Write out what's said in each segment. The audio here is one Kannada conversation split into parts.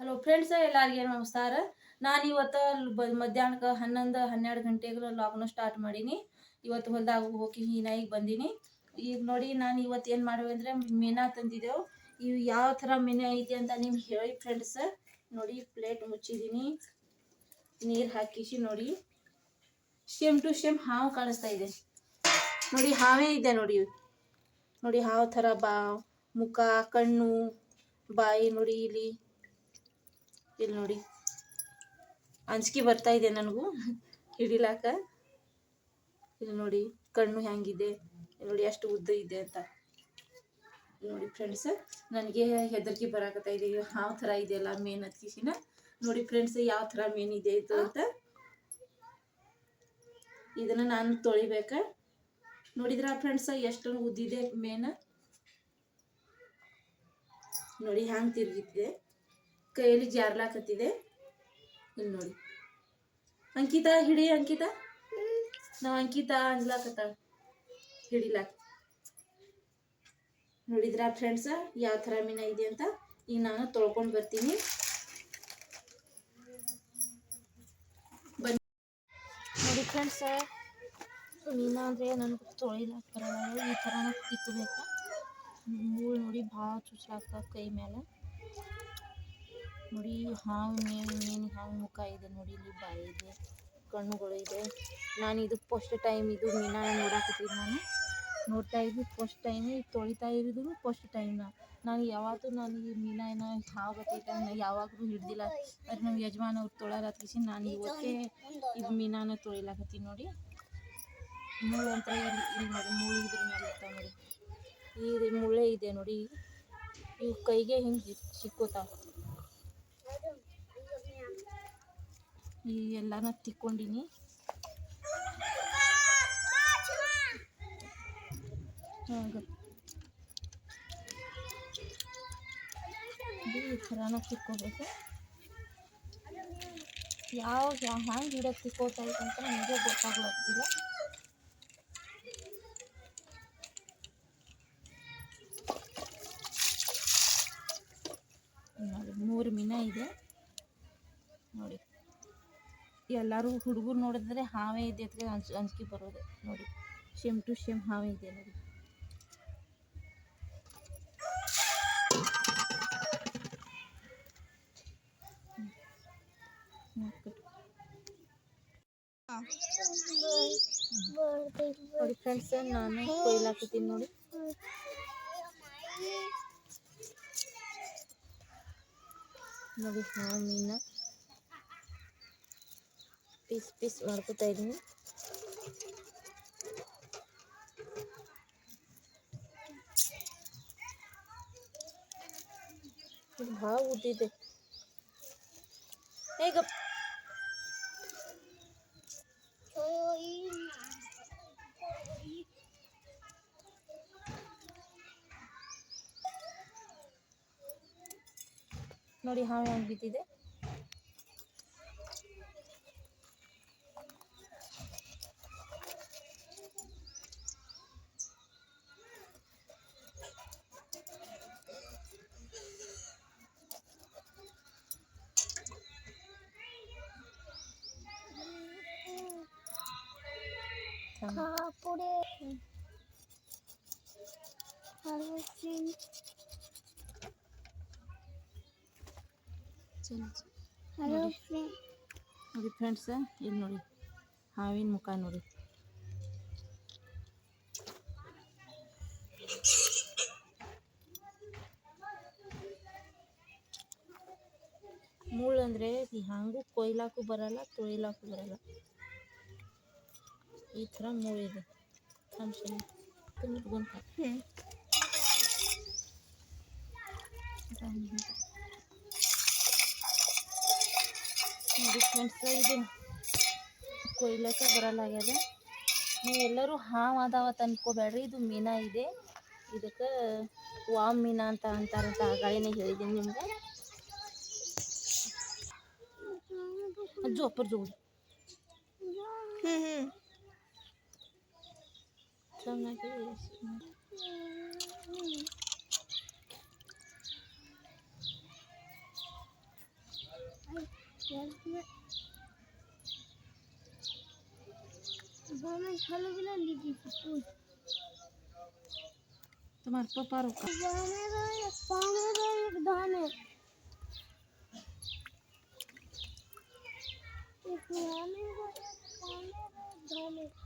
ಹಲೋ ಫ್ರೆಂಡ್ಸ್ ಎಲ್ಲರಿಗೆ ನಮಸ್ಕಾರ. ನಾನು ಇವತ್ತು ಮಧ್ಯಾಹ್ನಕ್ಕೆ ಹನ್ನೊಂದು, ಹನ್ನೆರಡು ಗಂಟೆಗೆ ಲಾಗ್ನು ಸ್ಟಾರ್ಟ್ ಮಾಡೀನಿ. ಇವತ್ತು ಹೊಲ್ದಾಗ ಹೋಗಿ ಹೀನಾಯಿಗೆ ಬಂದೀನಿ. ಈಗ ನೋಡಿ ನಾನು ಇವತ್ತು ಏನು ಮಾಡುವೆ ಅಂದರೆ ಮೀನಾ ತಂದಿದ್ದೆವು. ಇವು ಯಾವ ಥರ ಮೀನು ಐತಿ ಅಂತ ನಿಮ್ಗೆ ಹೇಳಿ ಫ್ರೆಂಡ್ಸ್ ನೋಡಿ ಪ್ಲೇಟ್ ಮುಚ್ಚಿದ್ದೀನಿ ನೀರು ಹಾಕಿಸಿ ನೋಡಿ. ಶೇಮ್ ಟು ಶೇಮ್ ಹಾವು ಕಾಣಿಸ್ತಾ ಇದೆ. ನೋಡಿ ಹಾವೇ ಇದೆ ನೋಡಿ. ನೋಡಿ ಹಾವು ಥರ ಬಾ, ಮುಖ, ಕಣ್ಣು, ಬಾಯಿ ನೋಡಿ ಇಲ್ಲಿ. ಇಲ್ಲಿ ನೋಡಿ. ಅಂಜಿಕೆ ಬರ್ತಾ ಇದೆ ನನಗೂ. ಹಿಡಿಲಾಕ. ಇಲ್ಲಿ ನೋಡಿ ಕಣ್ಣು ಹೆಂಗಿದೆ ನೋಡಿ ಅಷ್ಟು ಉದ್ದ ಇದೆ ಅಂತ. ನೋಡಿ ಫ್ರೆಂಡ್ಸ್ ನನಗೆ ಹೆದರಿಕೆ ಬರಾಕತ್ತ ಇದೆ. ಯಾವ ಥರ ಇದೆಯಲ್ಲ ಮೇನ್ ಹತ್ಕಿಸಿನ ನೋಡಿ ಫ್ರೆಂಡ್ಸ್ ಯಾವ ಥರ ಮೇನ್ ಇದೆ ಅಂತ. ಇದನ್ನು ನಾನು ತೊಳಿಬೇಕ. ನೋಡಿದ್ರ ಫ್ರೆಂಡ್ಸ್ ಎಷ್ಟೊಂದು ಉದ್ದಿದೆ ಮೇನ್. ನೋಡಿ ಹ್ಯಾಂಗ್ ತಿರುಗಿತಿದೆ. ಕೈಯಲ್ಲಿ ಜಾರ್ಲಾಕತ್ತಿದೆ ಇಲ್ಲಿ ನೋಡಿ. ಅಂಕಿತಾ, ಹಿಡಿ ಅಂಕಿತಾ. ನಾವು ಅಂಕಿತಾ ಅನ್ಲಾಕತ್ತಾಳ ಹಿಡಿಲಾಕ ನೋಡಿದ್ರ ಫ್ರೆಂಡ್ಸ್ ಯಾವ ಥರ ಮೀನ ಇದೆ ಅಂತ? ಈಗ ನಾನು ತೊಳ್ಕೊಂಡು ಬರ್ತೀನಿ. ಬನ್ನಿ. ನೋಡಿ ಫ್ರೆಂಡ್ಸ್ ಮೀನ ಅಂದರೆ ನನಗೆ ತೊಳಿಲಾಕ ಬರಲ್ಲ ಈ ಥರ ತಿಕ್ಕಬೇಕು ಮೂಳು ನೋಡಿ ಭಾಳ ಚುಚ್ಲಾಗ್ತಾವ ಕೈ ಮೇಲೆ ನೋಡಿ, ಹಾವು ಮೇವು ಮೇನ್ ಹಾವು ಮುಖ ಇದೆ ನೋಡಿ, ಇಲ್ಲಿ ಬಾಯಿ ಇದೆ, ಕಣ್ಣುಗಳು ಇದೆ. ನಾನು ಇದು ಫಸ್ಟ್ ಟೈಮ್ ಇದು ಮೀನ ನೋಡಾಕತ್ತೀನಿ ನಾನು. ನೋಡ್ತಾ ಇದ್ದು ಫಸ್ಟ್ ಟೈಮ್ ತೊಳಿತಾ ಇರೋದು ಫಸ್ಟ್ ಟೈಮ್ ನಾನು ಯಾವತ್ತೂ ಈ ಮೀನ ಏನೋ ಹಾವು ಬರ್ತೈತೆ ನಾನು ಯಾವಾಗಲೂ ಹಿಡ್ದಿಲ್ಲ. ಆದರೆ ನಮ್ಮ ಯಜಮಾನ ಅವ್ರು ತೊಳಲಾಕಿಸಿ ನಾನು ಇವತ್ತೇ ಇದು ಮೀನಾನ ತೊಳಿಲಾಕತ್ತೀನಿ ನೋಡಿ. ಮುಳ್ಳು ಅಂತ ಇಲ್ಲಿ ಇಲ್ಲಿ ನೋಡಿ ಮುಳ್ಳು ಇದ್ರ ನೋಡಿ. ಈ ಮುಳ್ಳೆ ಇದೆ ನೋಡಿ. ಇವು ಕೈಗೆ ಹಿಂಗೆ ಸಿಕ್ಕೋತಾವ ಈ ಎಲ್ಲಾನ ತಿಕ್ಕೊಂಡಿನಿ. ಈ ಥರನ ತಿಕ್ಕೋಬೇಕು. ಯಾವ ಹ್ಯಾಂಗೆ ಗಿಡ ತಿಕ್ಕೋತಾ ಐತೆ ಅಂತ ನನಗೆ ಗೊತ್ತಾಗ್ಲತ್ತಿಲ್ಲ ನೋಡಿ ಮೂರು ಮೀನ ಇದೆ ನೋಡಿ ಎಲ್ಲರೂ ಹುಡುಗರು ನೋಡಿದ್ರೆ ಹಾವೇ ಇದೆ ಅಂತ ಅಂಜ್, ಅಂಜಿಕೆ ಬರೋದು ನೋಡಿ. ಶೇಮ್ ಟು ಶೇಮ್ ಹಾವೇ ಇದೆ ನೋಡಿ. ನೋಡಿ ಫ್ರೆಂಡ್ಸ್ ನಾನು ಕೊಯ್ಲಾಕತ್ತೀನಿ ನೋಡಿ. ನೋಡಿ ಹಾವು ಮೀನ. ಪೀಸ್ ಪೀಸ್ ಮಾಡ್ಕೊತಾ ಇದ್ದೀನಿ ಭಾಳ ಉದ್ದಿದೆ ಹೇಗ ನೋಡಿ ಹಾವು ಹೆಂಗೆ ಬಿದ್ದಿದೆ কাপড়ে ভালো প্রিন্ট হ্যালো প্রিন্ট ನೋಡಿ ಫ್ರೆಂಡ್ಸ್ ಇಲ್ಲಿ ನೋಡಿ ಹಾವಿನ ಮುಖ ನೋಡಿ ಮುಳ್ಳು ಅಂದರೆ ಹಂಗೂ ಕೊಯ್ಲಾಕು ಬರಲ್ಲ ತೊಳಿಲಾಕು ಬರಲ್ಲ ಈ ಥರ ಮೂಳಿದೆ ಥಮ್ಸನ್ ತುಂಬಿಟ್ಕೊಂತ ನೋಡಿ ಫ್ರೆಂಡ್ಸ್ ಇದು ಕೊಯ್ಲಕ್ಕೆ ಬರಲಾಗ್ಯದ ನೀವು ಎಲ್ಲರೂ ಹಾವು ಅದಾವ ತಂದ್ಕೋಬೇಡ್ರಿ ಇದು ಮೀನಾ ಇದೆ. ಇದಕ್ಕೆ ವಾಮ್ ಮೀನಾ ಅಂತ ಅಂತಾರಂತ ಆಗಾಳಿನೇ ಹೇಳಿದ್ದೀನಿ ನಿಮ್ಗೆ. ಅಪ್ಪರ್ ಜೋಡಿ करना के लिए इसमें তোমার পাপার ধনের ধনের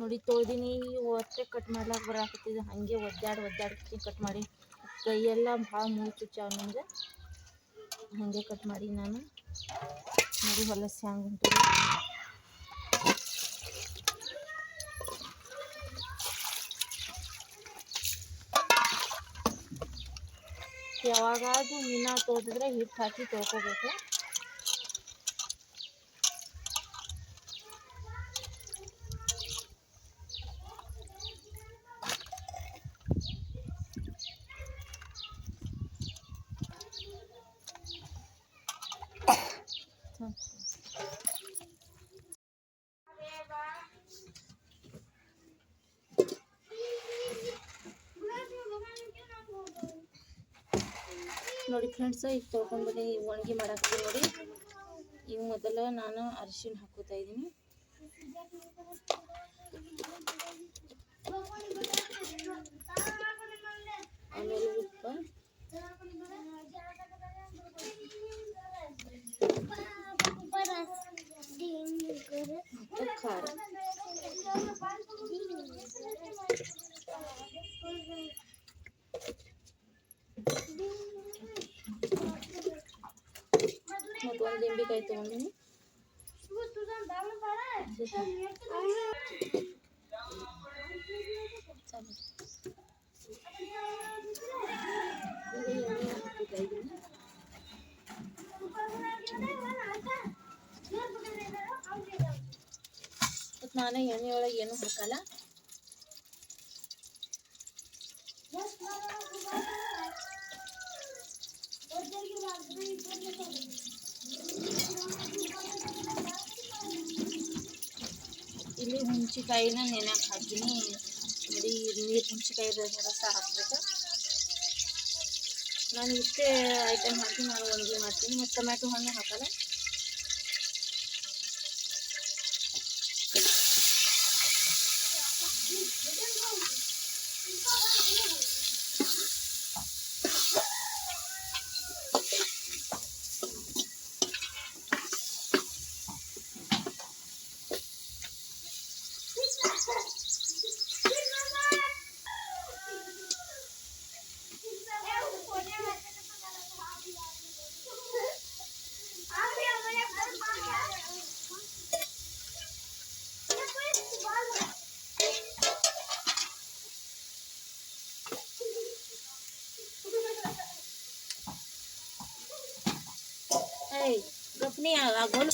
ನೋಡಿ, ತೊಳ್ದಿನಿ ಒತ್ತೆ ಕಟ್ ಮಾಡ್ಲಾಕ ಬರಾಕತ್ತಿದ್ದು ಹಾಗೆ ಒದ್ದಾಡಿ ಒದ್ದಾಡಿ ಕಟ್ ಮಾಡಿ, ಕೈಯೆಲ್ಲ ಭಾಳ ಮುಳು ಚುಚ್ಚಾವ ನನಗೆ ಹಾಗೆ ಕಟ್ ಮಾಡಿ ನಾನು. ನೋಡಿ, ಹೊಲಸು ಹ್ಯಾಂಗ ಉಂಟು. ಯಾವಾಗಾದ್ರೂ ಮೀನಾ ತೊಳೆದಿದ್ರೆ ಹಿಟ್ಟು ಹಾಕಿ ತೊಳ್ಕೊಬೇಕು. ನೋಡಿ ಫ್ರೆಂಡ್ಸ್ ಈಗ ತೊಳ್ಕೊಂಡು ಬಂದು ಈಗ ಒಣಗಿ ಮಾಡಾಕ್ತೀನಿ ನೋಡಿ. ಈಗ ಮೊದಲು ನಾನು ಅರಿಶಿನ ಹಾಕೋತಾ ಇದ್ದೀನಿ ಆಮೇಲೆ ಉಪ್ಪು ಮತ್ತು ಖಾರ ಮತ್ತು ಒಂದು ಲಿಂಬೆಕಾಯಿ ತೊಗೊಂಡಿನಿ ಈಗ ಎಣ್ಣೆ ಹಾಕ್ತಾ ಇದ್ದೀನಿ ಮತ್ತು ನಾನು ಎಣ್ಣೆ ಒಳಗೆ ಏನೂ ಹಾಕಲ್ಲ ಇಲ್ಲಿ ಹುಣ್ಚಿಕಾಯಿನ ನೆನೆಯಕ್ಕೆ ಹಾಕಿನಿ ನೋಡಿ, ನೀರು ಹುಣ್ಚಿಕಾಯಿ ರಸ ಹಾಕ್ಬೇಕು. ನಾನು ಇಷ್ಟೇ ಐಟಮ್ ಹಾಕಿ ನಾನು ಒಂದು ಮಾಡ್ತೀನಿ. ಮತ್ತು ಟೊಮ್ಯಾಟೊ ಹಣ್ಣು ಹಾಕಲ್ಲ. ಏಯ್, ಗಪ್ನಿ ಆಗೋಲು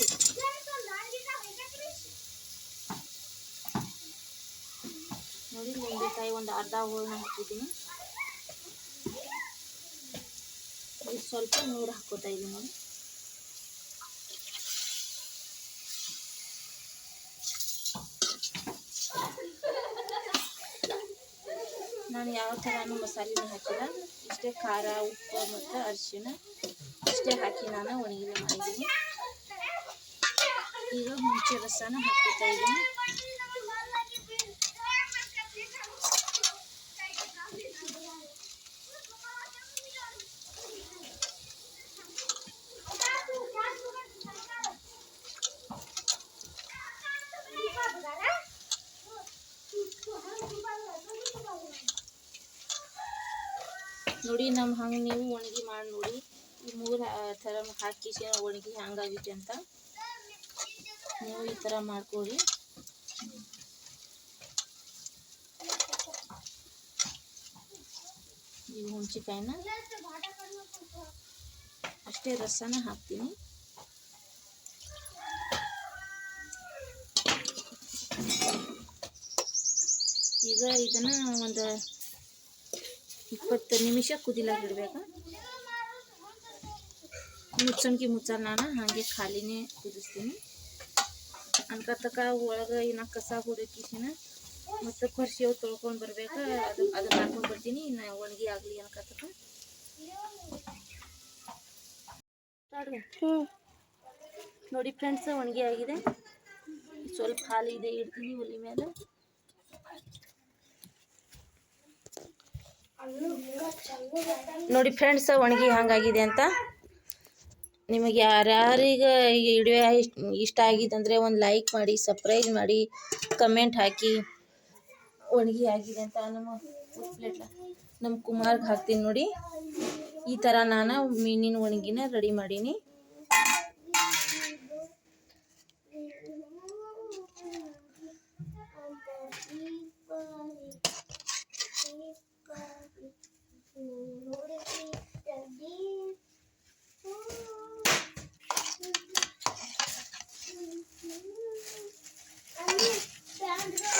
ನೋಡಿ, ನಿಂಬೆಕಾಯಿ ಒಂದು ಅರ್ಧ ಹೋಳನ್ನ ಹಾಕಿದ್ದೀನಿ. ಸ್ವಲ್ಪ ನೀರು ಹಾಕೋತಾ ಇದ್ದೀನಿ ನೋಡಿ. ನಾನು ಯಾವ ಥರನೂ ಮಸಾಲೆನೂ ಹಾಕಿಲ್ಲ. ಇಷ್ಟೇ ಖಾರ, ಉಪ್ಪು ಮತ್ತು ಅರಿಶಿಣ ಇಷ್ಟೇ ಹಾಕಿ ನಾನು ಒಣಗಿನ ಮಾಡಿದ್ದೀನಿ ಈಗ ಹುಣಸೆ ರಸನ ಹಾಕೋತಾ ಇದ್ದೀನಿ ನೋಡಿ ನಮ್ಮ ಹಂಗೆ ನೀವು ಒಣಗಿ ಮಾಡಿ ನೋಡಿ ಮೂರು ಥರ ಹಾಕಿ ಶೇ- ಒಣಗಿ ಹ್ಯಾಂಗಾಗೈತೆ ಅಂತ. ನೀವು ಈ ಥರ ಮಾಡ್ಕೊಳ್ಳಿ ಈ ಹುಣಸಿಕಾಯಿನ ಅಷ್ಟೇ ರಸನ ಹಾಕ್ತೀನಿ. ಈಗ ಇದನ್ನ ಒಂದು ಇಪ್ಪತ್ತು ನಿಮಿಷ ಕುದಿಲಾಕ ಮುಚ್ಚಣಿಗೆ ಮುಚ್ಚಲ್ಲ ನಾನು ಹಾಗೆ ಖಾಲಿನೇ ಕುದಿಸ್ತೀನಿ. ಅನ್ಕತಕ ಒಳಗೆ ಇನ್ನ ಕಸ ಹುಡುಕಿಸಿನ, ಮತ್ತು ಕೊರ್ಸಿ ಅವು ತೊಳ್ಕೊಂಡು ಬರ್ಬೇಕು, ಅದು, ಅದನ್ನ ಹಾಕೊಂಡು ಬರ್ತೀನಿ, ಇನ್ನು ಒಣಗಿ ಆಗಲಿ ಅನ್ಕತಕ ನೋಡಿ ಫ್ರೆಂಡ್ಸ್, ಒಣಗಿ ಆಗಿದೆ. ಸ್ವಲ್ಪ ಹಾಲು ಇದೆ, ಇಡ್ತೀನಿ ಒಲಿ ಮೇಲೆ ನೋಡಿ ಫ್ರೆಂಡ್ಸ್, ಒಣಗಿ ಹಂಗಾಗಿದೆ ಅಂತ. ನಿಮಗೆ ಯಾರ್ಯಾರಿಗೆ ಈ ವಿಡಿಯೋ ಇಷ್ಟ ಇಷ್ಟ ಆಗಿದೆ ಅಂದರೆ ಒಂದು ಲೈಕ್ ಮಾಡಿ ಸಬ್ಸ್ಕ್ರೈಬ್ ಮಾಡಿ ಕಮೆಂಟ್ ಹಾಕಿ. ಒಣಗಿ ಆಗಿದೆ ಅಂತ ನಮ್ಮ ಪ್ಲೇಟ್ಲ ನಮ್ಮ ಕುಮಾರ್ಗೆ ಹಾಕ್ತೀನಿ ನೋಡಿ. ಈ ಥರ ನಾನು ಮೀನಿನ ಒಣಗಿನ ರೆಡಿ ಮಾಡೀನಿ.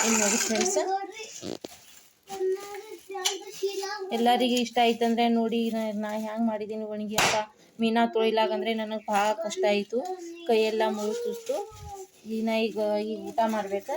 ಏನು ನೋಡಿ ಫ್ರೆಂಡ್ಸ್ ಎಲ್ಲರಿಗೆ ಇಷ್ಟ ಆಯ್ತಂದ್ರೆ ನೋಡಿ, ನಾ ಹ್ಯಾಂಗ್ ಮಾಡಿದ್ದೀನಿ ಒಣಗಿ ಅಂತ. ಮೀನಾ ತೊಳಿಲಾಗಂದ್ರೆ ನನಗೆ ಭಾಳ ಕಷ್ಟ ಆಯಿತು. ಕೈಯೆಲ್ಲ ಮುಳುಗಿಸ್ತು ಈಗ ಈಗ ಈಗ ಊಟ ಮಾಡ್ಬೇಕು?